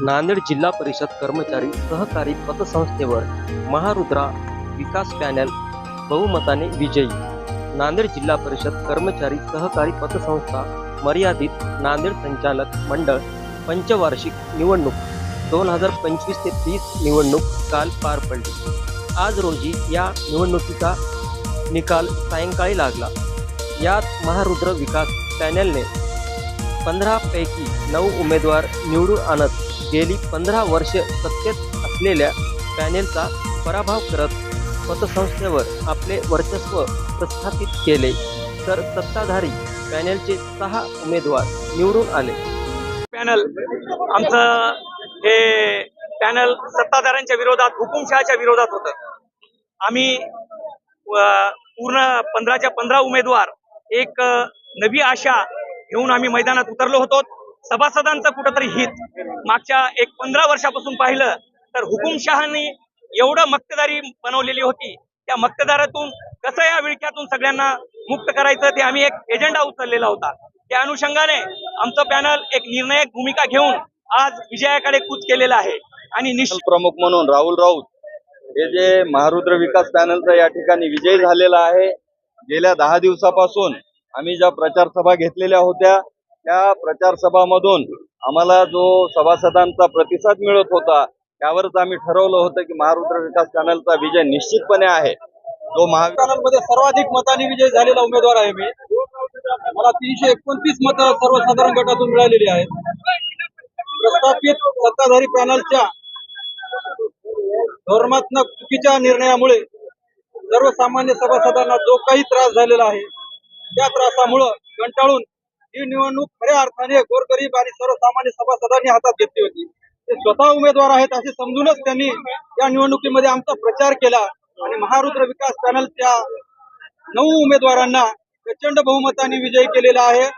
नांदेड जिल्हा परिषद कर्मचारी सहकारी पतसंस्थेवर महारुद्रा विकास पॅनल बहुमताने विजयी. नांदेड जिल्हा परिषद कर्मचारी सहकारी पतसंस्था मर्यादित नांदेड संचालक मंडळ पंचवार्षिक निवडणूक दोन हजार पंचवीस ते तीस निवडणूक काल पार पडली. आज रोजी या निवडणुकीचा निकाल सायंकाळी लागला. यात महारुद्र विकास पॅनलने पंधरापैकी नऊ उमेदवार निवडून आणत गेली पंधरा वर्ष सत्तेत असलेल्या पॅनेलचा पराभव करत पतसंस्थेवर आपले वर्चस्व प्रस्थापित केले तर सत्ताधारी पॅनेलचे सहा उमेदवार निवडून आले. पॅनल आमचं हे पॅनल सत्ताधाऱ्यांच्या विरोधात हुकुमशहाच्या विरोधात होतं. आम्ही पूर्ण पंधराच्या पंधरा उमेदवार एक नवी आशा घेऊन आम्ही मैदानात उतरलो होतो. सभासदांचं कुठंतरी हित. मागच्या एक पंधरा वर्षापासून पाहिलं तर हुकुमशहानी एवढं मक्तेदारी बनवलेली होती. त्या मक्तेदारातून कसं या विळख्यातून सगळ्यांना मुक्त करायचं ते आम्ही एक एजेंडा उचललेला होता. त्या अनुषंगाने आमचं पॅनल एक निर्णायक भूमिका घेऊन आज विजयाकडे कूच केलेलं आहे. आणि निश्चित प्रमुख म्हणून राहुल राऊत हे जे महारुद्र विकास पॅनलचा या ठिकाणी विजय झालेला आहे. गेल्या दहा दिवसापासून आम्ही ज्या प्रचार सभा घेतलेल्या होत्या त्या प्रचार सभामधून आम्हाला जो सभासदांचा प्रतिसाद मिळत होता त्यावरच आम्ही ठरवलं होतं की महारुद्र विकास चॅनलचा विजय निश्चितपणे आहे. जो महा मध्ये सर्वाधिक मतांनी विजय झालेला उमेदवार आहे मी. मला तीनशे एकोणतीस मतं सर्वसाधारण गटातून मिळालेली आहेत. प्रस्थापित सत्ताधारी पॅनलच्या धोरणात्मक चुकीच्या निर्णयामुळे सर्वसामान्य सभासदांना जो काही त्रास झालेला आहे त्या त्रासामुळं कंटाळून ही निवडणूक खऱ्या अर्थाने गोरगरीब आणि सर्वसामान्य सभासदांनी हातात घेतली होती. ते स्वतः उमेदवार आहेत असे समजूनच त्यांनी या निवडणुकीमध्ये आमचा प्रचार केला आणि महारुद्र विकास पॅनलच्या नऊ उमेदवारांना प्रचंड बहुमताने विजयी केलेला आहे.